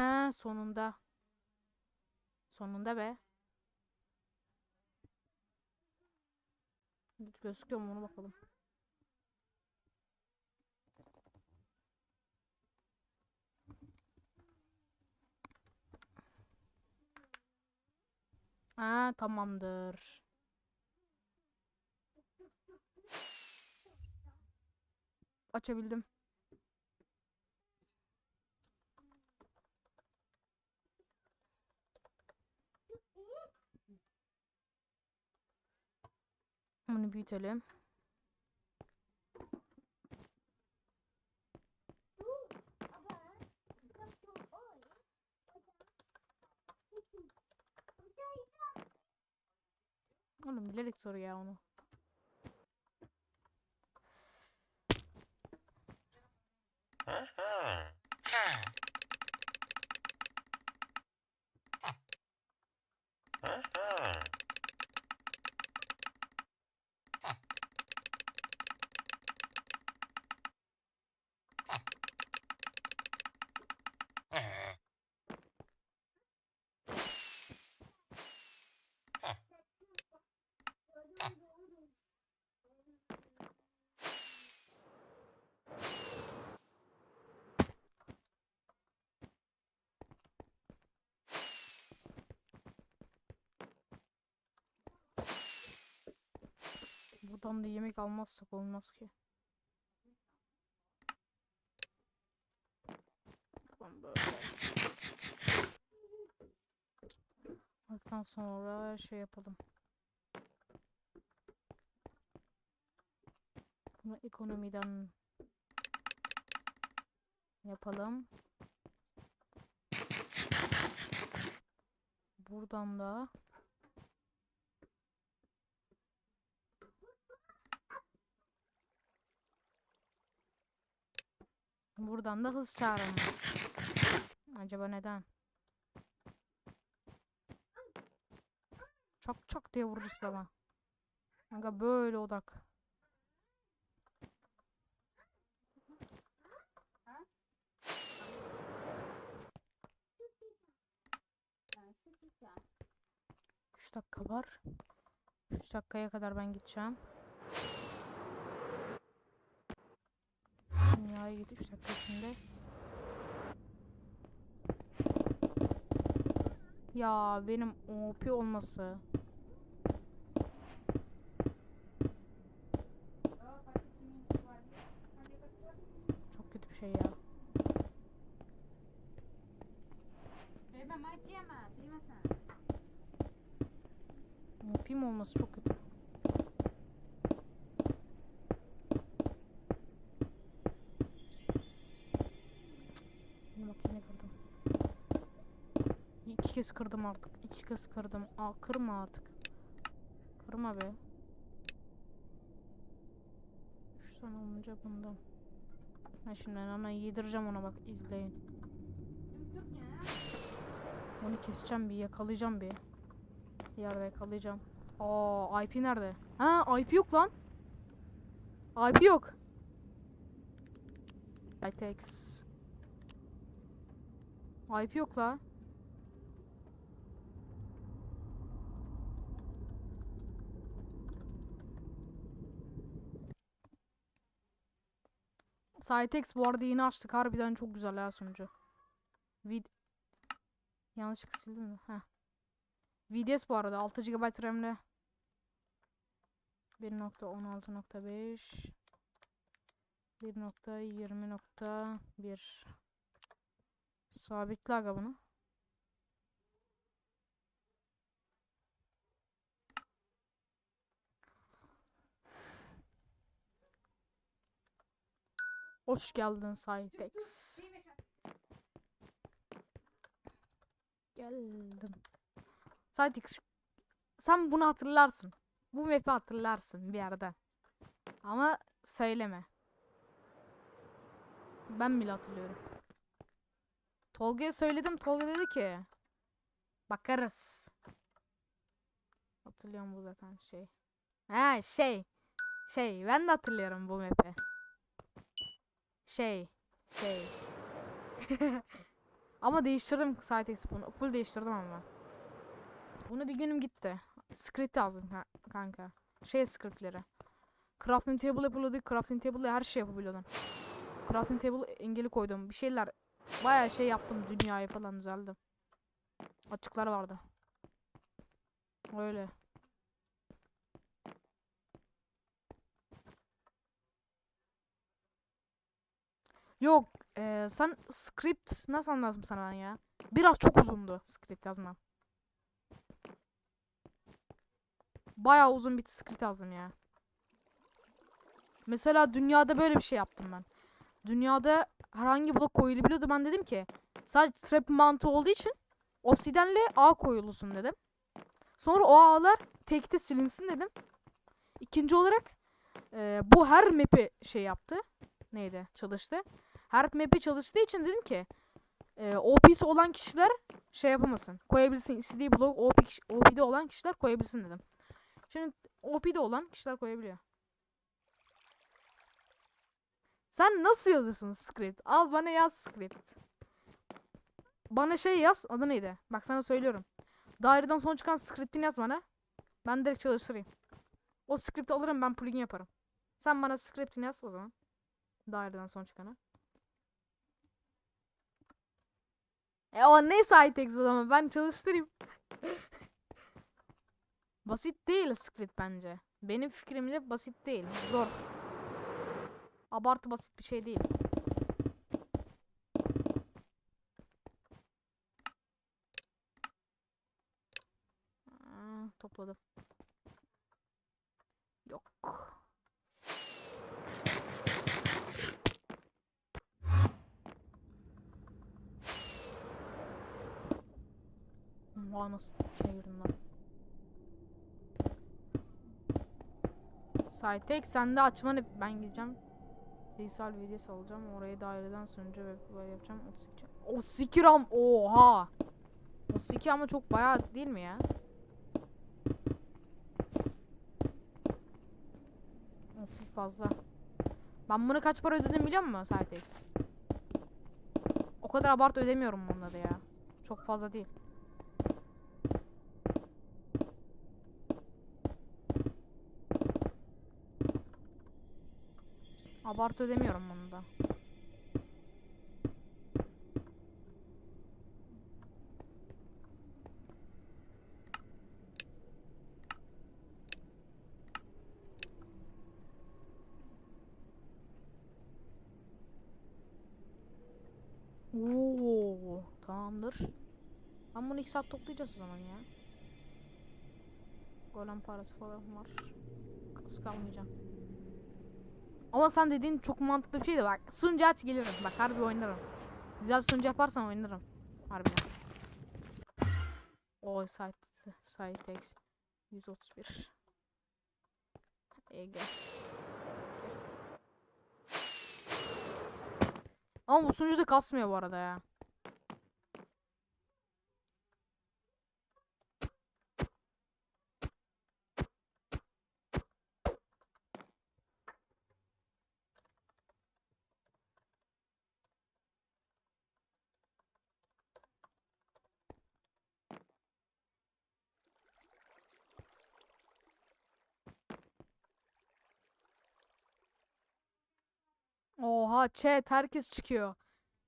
Ha sonunda. Sonunda be. Gözüküyor mu ona bakalım. Ha tamamdır. Açabildim. Bunu büyütelim. Oğlum bilerek soru ya onu. Buradan da yemek almazsak olmaz ki. Buradan böyle. Ondan sonra şey yapalım. Bunu ekonomiden yapalım. Buradan da Buradan da hız çağıralım. Acaba neden? Çok çok diye vururuz baba. Aga böyle odak. Üç dakika var. Üç dakikaya kadar ben gideceğim. Dünyaya git 3 dakika içinde. Ya benim OP olması. Çok kötü bir şey ya. OP'm olması çok kötü. Bunu makine kırdım. İki kez kırdım artık. İki kez kırdım. Aa kırma artık. Kırma be. Üç tane olunca bundan. Ben şimdi ana yedireceğim ona bak izleyin. Onu keseceğim bir yakalayacağım. Bir yerde yakalayacağım. Aa IP nerede? Ha IP yok lan. IP yok. ITX. IP yok la. Cytex bu arada yeni açtık. Harbiden çok güzel ya sunucu. Vid Yanlışlıkla sildim mi? Heh. VDS bu arada 6 GB RAM'le 1.16.5 1.20.1 Sabitle aga bunu. Hoş geldin Cytex. Geldim. Cytex sen bunu hatırlarsın. Bu map'i hatırlarsın bir yerden. Ama söyleme. Ben bile hatırlıyorum. Tolga'ya söyledim. Tolga dedi ki bakarız. Hatırlıyorum bu zaten şey. Ha şey. Şey ben de hatırlıyorum bu map'i. Şey. Şey. Ama değiştirdim Cytex bunu. Full değiştirdim ama. Bunu bir günüm gitti. Script yazdım ka- kanka. Şey scriptleri. Crafting table yapılıyordu. Crafting table'la her şey yapabiliyordun. Crafting table engeli koydum. Bir şeyler bayağı şey yaptım dünyayı falan düzeldim. Açıklar vardı. Öyle. Yok, eee, sen script nasıl anlatsam sana ben ya? Biraz çok uzundu script yazmam. Bayağı uzun bir script yazdım ya. Mesela dünyada böyle bir şey yaptım ben. Dünyada herhangi blok koyulabiliyordu. Ben dedim ki sadece trap mantığı olduğu için obsidenle ağ koyulsun dedim. Sonra o ağlar tekte silinsin dedim. İkinci olarak eee, bu her map'i şey yaptı. Neydi? Çalıştı. Her map'e çalıştığı için dedim ki e, OP'si olan kişiler şey yapamasın. Koyabilsin. istediği blok OP, OP'de olan kişiler koyabilsin dedim. Şimdi OP'de olan kişiler koyabiliyor. Sen nasıl yazıyorsun script? Al bana yaz script. Bana şey yaz. Adı neydi? Bak sana söylüyorum. Daireden son çıkan scriptini yaz bana. Ben direkt çalıştırayım. O script'i alırım ben plugin yaparım. Sen bana scriptini yaz o zaman. Daireden son çıkanı. E o ne Cytex o zaman ben çalıştırayım. basit değil script bence. Benim fikrimce basit değil. Zor. Abartı basit bir şey değil. Topladım. Yok. Vay nasıl lan. Saytek sen de açmanı ben gideceğim. Dijital videosu alacağım. Orayı daireden sunucu ve yapacağım. 32. 32 RAM. Oha. 32 ama çok bayağı değil mi ya? Olsun fazla. Ben bunu kaç para ödedim biliyor musun Cytex? O kadar abart ödemiyorum bunları ya. Çok fazla değil. Abart ödemiyorum bunu da. Oo, tamamdır. Ben bunu iki saat toplayacağız o zaman ya. Golem parası falan var. Kız kalmayacağım. Ama sen dediğin çok mantıklı bir şey de bak. Sunucu aç gelirim. Bak harbi oynarım. Güzel sunucu yaparsan oynarım. Harbiden. O site site X 131. Ege. Ama bu sunucu da kasmıyor bu arada ya. Oha chat herkes çıkıyor.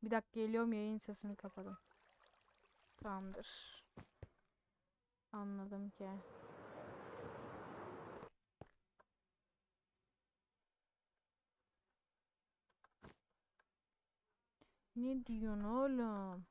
Bir dakika geliyorum yayın sesini kapadım. Tamamdır. Anladım ki. Ne diyorsun oğlum?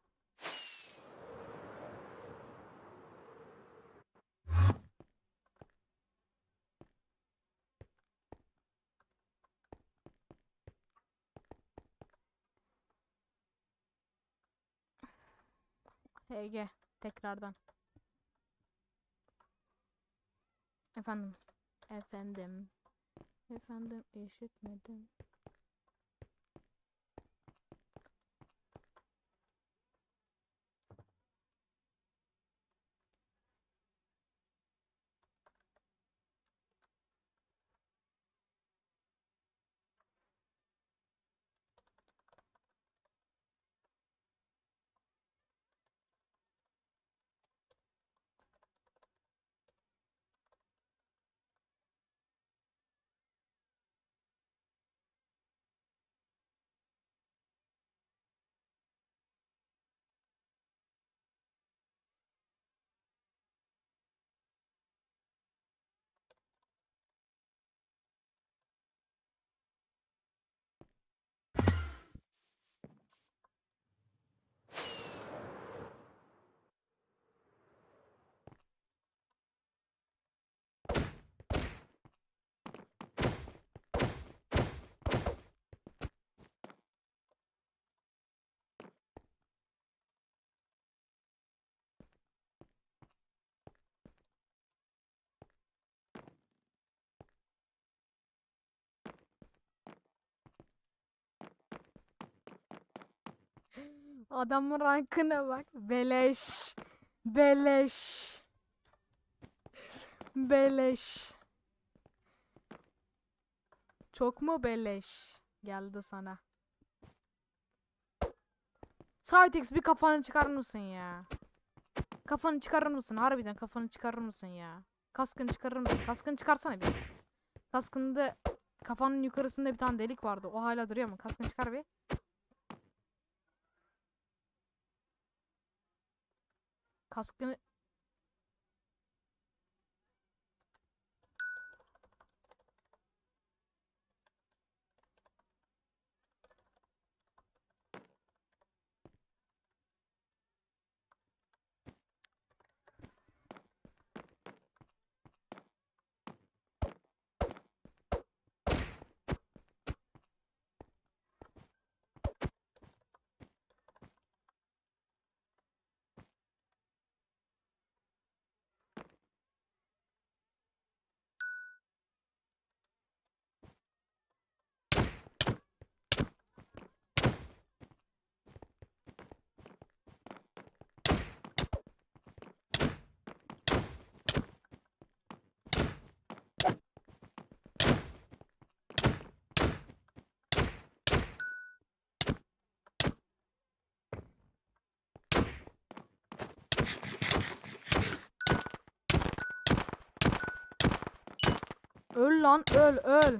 HG tekrardan. Efendim. Efendim. Efendim işitmedim. Adamın rankına bak. Beleş. Beleş. Beleş. Çok mu beleş geldi sana? Cytex bir kafanı çıkarır mısın ya? Kafanı çıkarır mısın? Harbiden kafanı çıkarır mısın ya? Kaskını çıkarır mısın? Kaskını çıkarsana bir. Kaskında kafanın yukarısında bir tane delik vardı. O hala duruyor mu? Kaskını çıkar bir. Kaskını öl lan öl öl.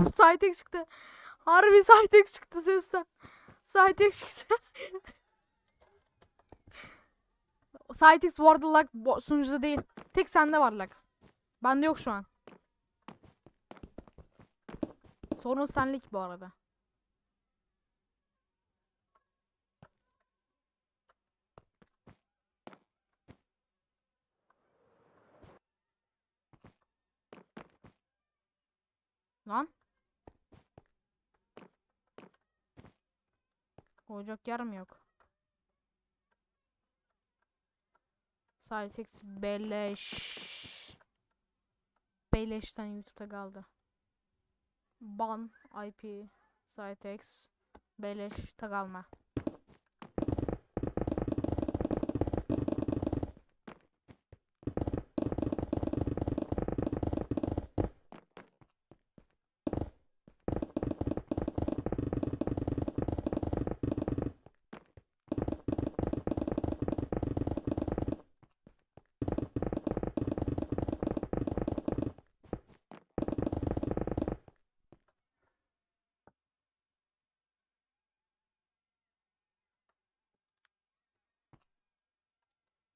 Cytex çıktı. Harbi Cytex çıktı sesten. Cytex çıktı. Cytex bu arada lag sunucuda değil. Tek sende var lag. Bende yok şu an. Sorun senlik bu arada. Lan. Koyacak yer mi yok? Cytex beleş. Beleşten YouTube'da kaldı. Ban IP Cytex beleş tagalma.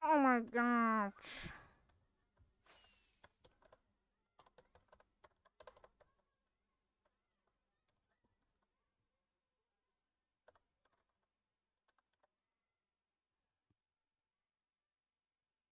Oh my god.